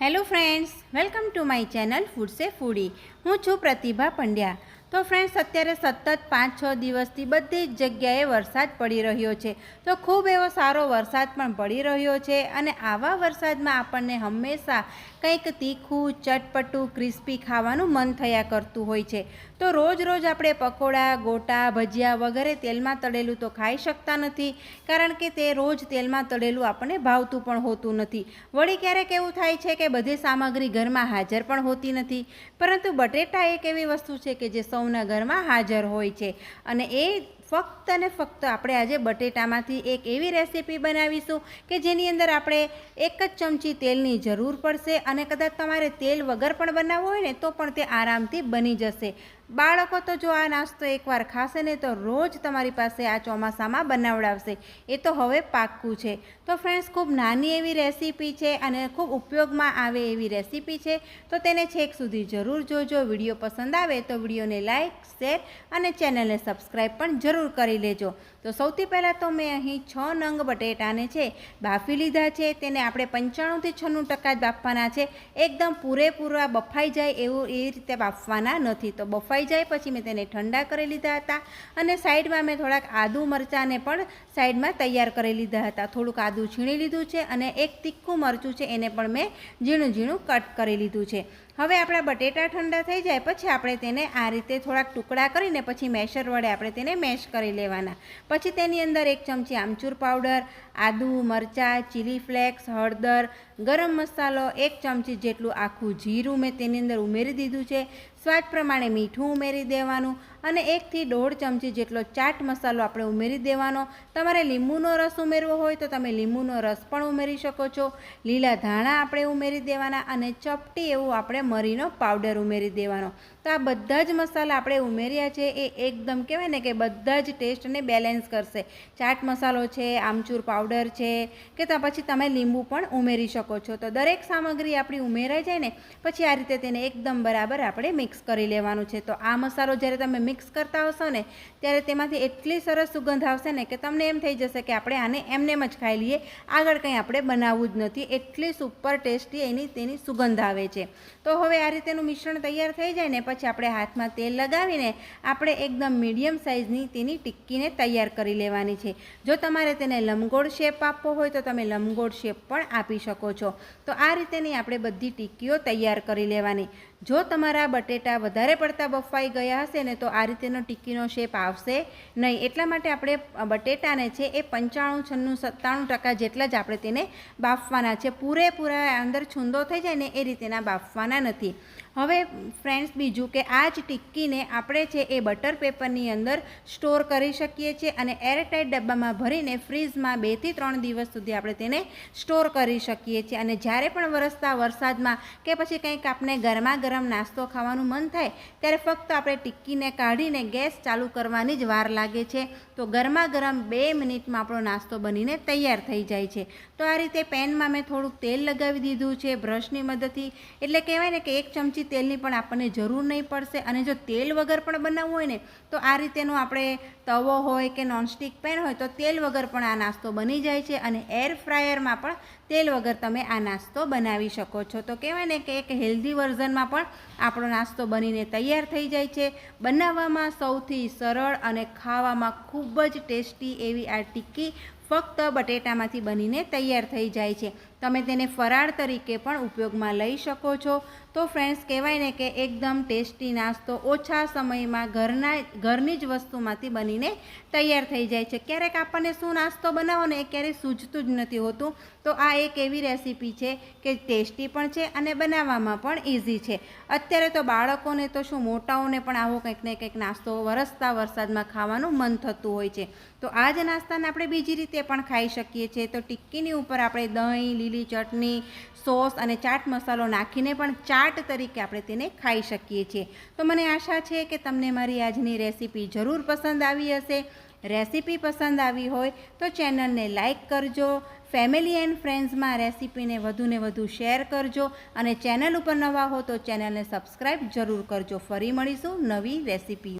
Hello friends, welcome to my channel food સે foodie. હું છું પ્રતિભા પંડ્યા. તો ફ્રેન્ડ્સ, અત્યારે સતત પાંચ છ દિવસથી બધી જ જગ્યાએ વરસાદ પડી રહ્યો છે. તો ખૂબ એવો સારો વરસાદ પણ પડી રહ્યો છે અને આવા વરસાદમાં આપણને હંમેશા કંઈક તીખું, ચટપટું, ક્રિસ્પી ખાવાનું મન થયા કરતું હોય છે. તો રોજ રોજ આપણે પકોડા, ગોટા, ભજીયા વગેરે તેલમાં તળેલું તો ખાઈ શકતા નથી, કારણ કે તે રોજ તેલમાં તળેલું આપણને ભાવતું પણ હોતું નથી. વળી ક્યારેક એવું થાય છે કે બધી સામગ્રી ઘરમાં હાજર પણ હોતી નથી, પરંતુ બટેટા એક એવી વસ્તુ છે કે જે સૌના ઘરમાં હાજર હોય છે. અને એ ફક્ત અને ફક્ત આપણે આજે બટેટામાંથી એક એવી રેસીપી બનાવીશું કે જેની અંદર આપણે એક જ ચમચી તેલની જરૂર પડશે અને કદાચ તમારે તેલ વગર પણ બનાવવું હોય ને તો પણ તે આરામથી બની જશે. બાળકો તો જો આ નાસ્તો એકવાર ખાશે ને તો રોજ તમારી પાસે આ ચોમાસામાં બનાવડાવશે. એ તો હવે પાક્કું છે. તો ફ્રેન્ડ્સ ખૂબ નાની એવી રેસીપી છે અને ખૂબ ઉપયોગમાં આવે એવી રેસીપી છે. તો તેને છેક સુધી જરૂર જોજો. વીડિયો પસંદ આવે તો વિડીયોને લાઇક શેર અને ચેનલને સબસ્ક્રાઈબ પણ જરૂર કરી લેજો. તો સૌથી પહેલાં તો મેં અહીં છ નંગ બટેટાને છે, બાફી લીધા છે, તેને આપણે પંચાણુંથી છન્નું ટકા જ બાફવાના છે. એકદમ પૂરેપૂરા બફાઈ જાય એવું એ રીતે બાફવાના નથી. તો બફાઈ જાય પછી મેં તેને ઠંડા કરી લીધા હતા અને સાઈડમાં મેં થોડાક આદુ મરચાંને પણ સાઈડમાં તૈયાર કરી લીધા હતા. થોડુંક આદું છીણી લીધું છે અને એક તીખું મરચું છે, એને પણ મેં ઝીણું ઝીણું કટ કરી લીધું છે. હવે આપણા બટેટા ઠંડા થઈ જાય પછી આપણે તેને આ રીતે થોડાક ટુકડા કરીને પછી મેશર વડે આપણે તેને મેશ કરી લેવાના. પછી તેની અંદર એક ચમચી આમચૂર પાવડર, આદુ, મરચાં ચીલી ફ્લેક્સ હળદર ગરમ મસાલો એક ચમચી જેટલું આખું જીરું મેં તેની અંદર ઉમેરી દીધું છે. સ્વાદ પ્રમાણે મીઠું ઉમેરી દેવાનું અને એકથી દોઢ ચમચી જેટલો ચાટ મસાલો આપણે ઉમેરી દેવાનો. તમારે લીંબુનો રસ ઉમેરવો હોય તો તમે લીંબુનો રસ પણ ઉમેરી શકો છો. લીલા ધાણા આપણે ઉમેરી દેવાના અને ચપટી એવું આપણે મરીનો પાવડર ઉમેરી દેવાનો. તો આ બધા જ મસાલા આપણે ઉમેર્યા છે, એ એકદમ કહેવાય ને કે બધા જ ટેસ્ટને બેલેન્સ કરશે. ચાટ મસાલો છે, આમચૂર પાવડર છે, કે તો પછી તમે લીંબુ પણ ઉમેરી શકો છો. તો દરેક સામગ્રી આપણી ઉમેરાઈ જાય ને, પછી આ રીતે તેને એકદમ બરાબર આપણે મિક્સ કરી લેવાનું છે. તો આ મસાલો જ્યારે તમે મિક્સ કરતા હશો ને, ત્યારે તેમાંથી એટલી સરસ સુગંધ આવશે ને કે તમને એમ થઈ જશે કે આપણે આને એમનેમ જ ખાઈ લઈએ. આગળ કંઈ આપણે બનાવવું જ નથી. એટલી સુપર ટેસ્ટી એની તેની સુગંધ આવે છે. તો હવે આ રીતેનું મિશ્રણ તૈયાર થઈ જાય ને, પછી આપણે હાથમાં તેલ લગાવીને આપણે એકદમ મીડિયમ સાઇઝની તેની ટિક્કીને તૈયાર કરી લેવાની છે. જો તમારે તેને લંબગોળ શેપ આપવો હોય તો તમે લંબગોળ શેપ પણ આપી શકો છો. તો આ રીતેની આપણે બધી ટિક્કીઓ તૈયાર કરી લેવાની. જો તમારા બટેટા વધારે પડતા બફાઈ ગયા હશે ને તો આ રીતેનો ટિક્કીનો શેપ આવશે નહીં. એટલા માટે આપણે બટેટાને છે એ પંચાણું, છન્નું, સત્તાણું ટકા જેટલા જ આપણે તેને બાફવાના છે. પૂરેપૂરા અંદર છૂંદો થઈ જાય ને એ રીતેના બાફવાના નથી. હવે ફ્રેન્ડ્સ, બીજું કે આ જ ટિક્કીને આપણે છે એ બટર પેપરની અંદર સ્ટોર કરી શકીએ છીએ અને એરટાઇટ ડબ્બામાં ભરીને ફ્રીઝમાં બેથી ત્રણ દિવસ સુધી આપણે તેને સ્ટોર કરી શકીએ છીએ. અને જ્યારે પણ વરસતા વરસાદમાં કે પછી કંઈક આપણે ગરમા ગરમ નાસ્તો ખાવાનું મન થાય, ત્યારે ફક્ત આપણે ટિક્કીને કાઢીને ગેસ ચાલુ કરવાની જ વાર લાગે છે. તો ગરમા ગરમ બે મિનિટમાં આપણો નાસ્તો બનીને તૈયાર થઈ જાય છે. તો આ રીતે પેનમાં મેં થોડુંક તેલ લગાવી દીધું છે બ્રશની મદદથી. એટલે કહેવાય ને કે એક ચમચી તેલની પણ આપણને જરૂર નહીં પડશે અને જો તેલ વગર પણ બનાવવું હોય ને, તો આ રીતેનો આપણે તવો હોય કે નોનસ્ટિક પેન હોય, તો તેલ વગર પણ આ નાસ્તો બની જાય છે અને એર ફ્રાયરમાં પણ તેલ વગર તમે આ નાસ્તો બનાવી શકો છો. તો કહેવાય ને કે એક હેલ્ધી વર્ઝનમાં પણ આપણો નાસ્તો બનીને તૈયાર થઈ જાય છે. બનાવવામાં સૌથી સરળ અને ખાવામાં ખૂબ જ ટેસ્ટી એવી આ ટિક્કી ફક્ત બટેટામાંથી બનીને તૈયાર થઈ જાય છે. તમે તેને ફરાળ તરીકે પણ ઉપયોગમાં લઈ શકો છો. તો ફ્રેન્ડ્સ કહેવાય ને કે એકદમ ટેસ્ટી નાસ્તો ઓછા સમયમાં ઘરના, ઘરની જ વસ્તુમાંથી બનીને તૈયાર થઈ જાય છે. ક્યારેક આપણને શું નાસ્તો બનાવો ને એ ક્યારેય સૂઝતું જ નથી હોતું. તો આ એક એવી રેસીપી છે કે ટેસ્ટી પણ છે અને બનાવવામાં પણ ઇઝી છે. અત્યારે તો બાળકોને તો શું મોટાઓને પણ આવો કંઈક ને કંઈક નાસ્તો વરસતા વરસાદમાં ખાવાનું મન થતું હોય છે. તો આ જ નાસ્તાને આપણે બીજી રીતે પણ ખાઈ શકીએ છીએ. તો ટિક્કીની ઉપર આપણે દહીં, લીલી ચટણી, સોસ અને ચાટ મસાલો નાખીને પણ ચાટ તરીકે આપણે તેને ખાઈ શકીએ છીએ. તો મને આશા છે કે તમને મારી આજની રેસીપી જરૂર પસંદ આવી હશે. રેસીપી પસંદ આવી હોય તો ચેનલને લાઇક કરજો, ફેમિલી એન્ડ ફ્રેન્ડ્સમાં રેસીપીને વધુને વધુ શેર કરજો અને ચેનલ ઉપર નવા હો તો ચેનલને સબસ્ક્રાઈબ જરૂર કરજો. ફરી મળીશું નવી રેસીપી